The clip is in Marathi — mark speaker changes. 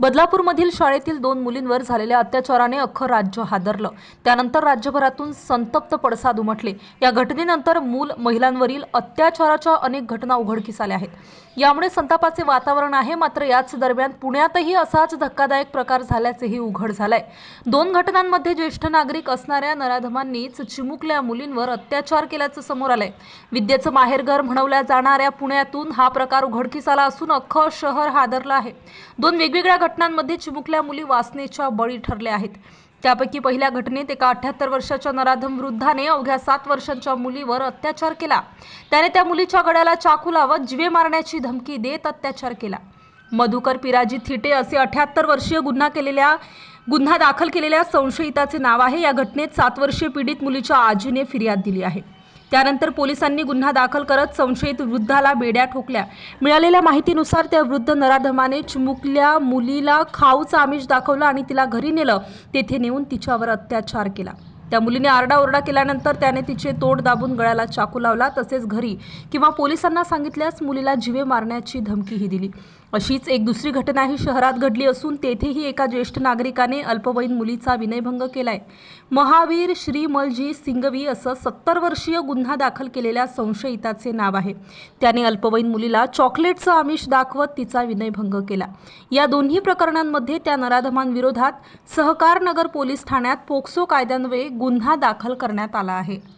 Speaker 1: बदलापूरमधील शाळेतील दोन मुलींवर झालेल्या अत्याचाराने अख्खं राज्य हादरलं. त्यानंतर राज्यभरातून संतप्त पडसाद उमटले. या घटनेनंतर मूल महिलांवरील अत्याचाराच्या अनेक घटना उघडकीस आल्या आहेत. यामुळे संतापाचे वातावरण आहे मात्र याच दरम्यान पुण्यातही असाच धक्कादायक प्रकार झाल्याचेही उघड झालंय. दोन घटनांमध्ये ज्येष्ठ नागरिक असणाऱ्या नराधमांनीच चिमुकल्या मुलींवर अत्याचार केल्याचं समोर आलंय. विद्येचं माहेरघर म्हणवल्या जाणाऱ्या पुण्यातून हा प्रकार उघडकीस आला असून अख्खं शहर हादरलं आहे. दोन वेगवेगळ्या घटनांमध्ये चिमुकल्या मुली वासनेच्या बळी ठरल्या आहेत. त्यापैकी पहिल्या घटनेत एका अठ्याहत्तर वर्षाच्या नराधम वृद्धाने अवघ्या सात वर्षांच्या मुलीवर अत्याचार केला. त्याने त्या मुलीच्या गळ्याला चाकू लावत जिवे मारण्याची धमकी देत अत्याचार केला. मधुकर पिराजी थिटे असे अठ्याहत्तर वर्षीय गुन्हा केलेल्या गुन्हा दाखल केलेल्या संशयिताचे नाव आहे. या घटनेत सात वर्षीय पीडित मुलीच्या आजीने फिर्याद दिली आहे. त्यानंतर पोलिसांनी गुन्हा दाखल करत संशयित वृद्धाला बेड्या ठोकल्या. मिळालेल्या माहितीनुसार त्या वृद्ध नराधमाने चिमुकल्या मुलीला खाऊचं आमिष दाखवलं आणि तिला घरी नेलं. तेथे नेऊन तिच्यावर अत्याचार केला. त्या मुलीने आरडाओरडा केल्यानंतर त्याने तिचे तोड दाबून गळ्याला चाकू लावला तसेच घरी किंवा पोलिसांना सांगितल्यास मुलीला जिवे मारण्याची धमकीही दिली. अशीच एक दुसरी घटनाही शहरात घडली असून तेथेही एका ज्येष्ठ नागरिकाने अल्पवयीन मुलीचा विनयभंग केलाय. महावीर श्रीमलजी सिंगवी असं सत्तर वर्षीय गुन्हा दाखल केलेल्या संशयिताचे नाव आहे. त्याने अल्पवयीन मुलीला चॉकलेटचं आमिष दाखवत तिचा विनयभंग केला. या दोन्ही प्रकरणांमध्ये त्या नराधमांविरोधात सहकारनगर पोलीस ठाण्यात पोक्सो कायद्यान्वये गुन्हा दाखल करण्यात आला आहे.